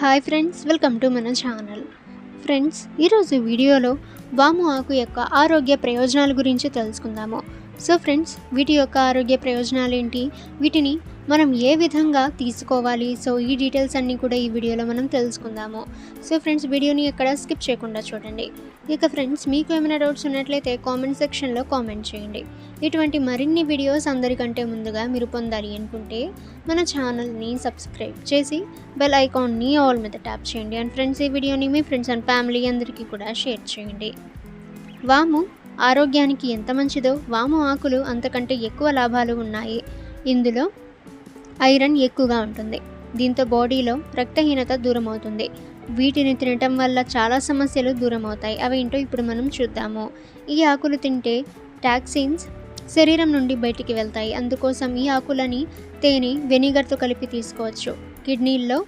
Hi friends welcome to మన channel friends ఈరోజు వీడియోలో వాము ఆకు యొక్క ఆరోగ్య ప్రయోజనాల గురించి తెలుసుకుందాము. సో ఫ్రెండ్స్ వీటి యొక్క ఆరోగ్య ప్రయోజనాలు ఏంటి వీటిని మనం ఏ విధంగా తీసుకోవాలి? సో ఈ డీటెయిల్స్ అన్నీ కూడా ఈ వీడియోలో మనం తెలుసుకుందాము. సో ఫ్రెండ్స్ వీడియోని ఎక్కడ స్కిప్ చేయకుండా చూడండి. ఇక ఫ్రెండ్స్ మీకు ఏమైనా డౌట్స్ ఉన్నట్లయితే కామెంట్ సెక్షన్లో కామెంట్ చేయండి. ఇటువంటి మరిన్ని వీడియోస్ అందరికంటే ముందుగా మీరు పొందాలి అనుకుంటే మన ఛానల్ని సబ్స్క్రైబ్ చేసి బెల్ ఐకాన్ని ఆల్ మీద ట్యాప్ చేయండి. అండ్ ఫ్రెండ్స్ ఈ వీడియోని మీ ఫ్రెండ్స్ అండ్ ఫ్యామిలీ అందరికీ కూడా షేర్ చేయండి. వాము. ఆరోగ్యానికి ఎంత మంచిదో వాము ఆకులు అంతకంటే ఎక్కువ లాభాలు ఉన్నాయి. ఇందులో ఐరన్ ఎక్కువగా ఉంటుంది. దీంతో బాడీలో రక్తహీనత దూరం అవుతుంది వీటిని తినటం వల్ల చాలా సమస్యలు దూరం అవుతాయి అవి ఏంటో ఇప్పుడు మనం చూద్దాము. ఈ ఆకులు తింటే టాక్సిన్స్ శరీరం నుండి బయటికి వెళ్తాయి. అందుకోసం ఈ ఆకులని తేనె వెనిగర్తో కలిపి తీసుకోవచ్చు. కిడ్నీల్లో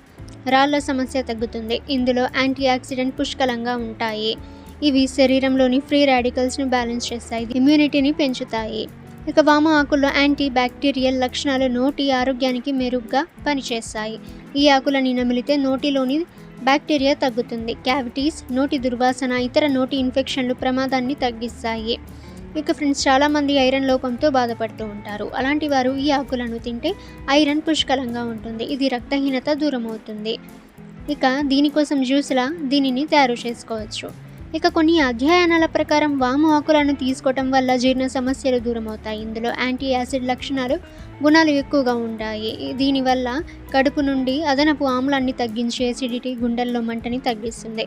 రాళ్ళ సమస్య తగ్గుతుంది. ఇందులో యాంటీ ఆక్సిడెంట్ పుష్కలంగా ఉంటాయి. ఇవి శరీరంలోని ఫ్రీ రాడికల్స్ను బ్యాలెన్స్ చేస్తాయి. ఇమ్యూనిటీని పెంచుతాయి. ఇక వామ ఆకుల్లో యాంటీ బ్యాక్టీరియల్ లక్షణాలు నోటి ఆరోగ్యానికి మెరుగ్గా పనిచేస్తాయి. ఈ ఆకులని నమిలితే నోటిలోని బ్యాక్టీరియా తగ్గుతుంది. క్యావిటీస్ నోటి దుర్వాసన ఇతర నోటి ఇన్ఫెక్షన్లు ప్రమాదాన్ని తగ్గిస్తాయి. ఇక ఫ్రెండ్స్ చాలామంది ఐరన్ లోపంతో బాధపడుతూ ఉంటారు. అలాంటి వారు ఈ ఆకులను తింటే ఐరన్ పుష్కలంగా ఉంటుంది. ఇది రక్తహీనత దూరం అవుతుంది ఇక దీనికోసం జ్యూస్లా దీనిని తయారు చేసుకోవచ్చు. ఇక కొన్ని అధ్యయనాల ప్రకారం వాము ఆకులను తీసుకోవటం వల్ల జీర్ణ సమస్యలు దూరమవుతాయి. ఇందులో యాంటీ యాసిడ్ లక్షణాలు గుణాలు ఎక్కువగా ఉంటాయి. దీనివల్ల కడుపు నుండి అదనపు ఆమ్లాన్ని తగ్గించి ఎసిడిటీ గుండెల్లో మంటని తగ్గిస్తుంది.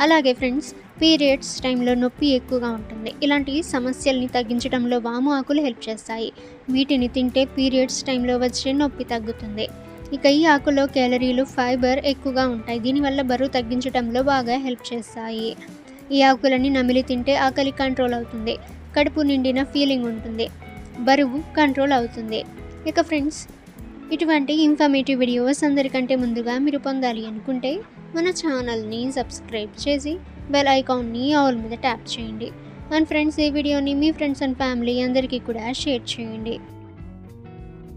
అలాగే ఫ్రెండ్స్ పీరియడ్స్ టైంలో నొప్పి ఎక్కువగా ఉంటుంది. ఇలాంటి సమస్యల్ని తగ్గించడంలో వాము ఆకులు హెల్ప్ చేస్తాయి. వీటిని తింటే పీరియడ్స్ టైంలో వచ్చే నొప్పి తగ్గుతుంది. ఇక ఈ ఆకులో క్యాలరీలు ఫైబర్ ఎక్కువగా ఉంటాయి. దీనివల్ల బరువు తగ్గించడంలో బాగా హెల్ప్ చేస్తాయి. ఈ ఆకులని నమిలి తింటే ఆకలి కంట్రోల్ అవుతుంది. కడుపు నిండిన ఫీలింగ్ ఉంటుంది. బరువు కంట్రోల్ అవుతుంది. ఇక ఫ్రెండ్స్ ఇటువంటి ఇన్ఫర్మేటివ్ వీడియోస్ అందరికంటే ముందుగా మీరు పొందాలి అనుకుంటే మన ఛానల్ని సబ్స్క్రైబ్ చేసి బెల్ ఐకాన్ని ఆల్ మీద ట్యాప్ చేయండి. అండ్ ఫ్రెండ్స్ ఈ వీడియోని మీ ఫ్రెండ్స్ అండ్ ఫ్యామిలీ అందరికీ కూడా షేర్ చేయండి.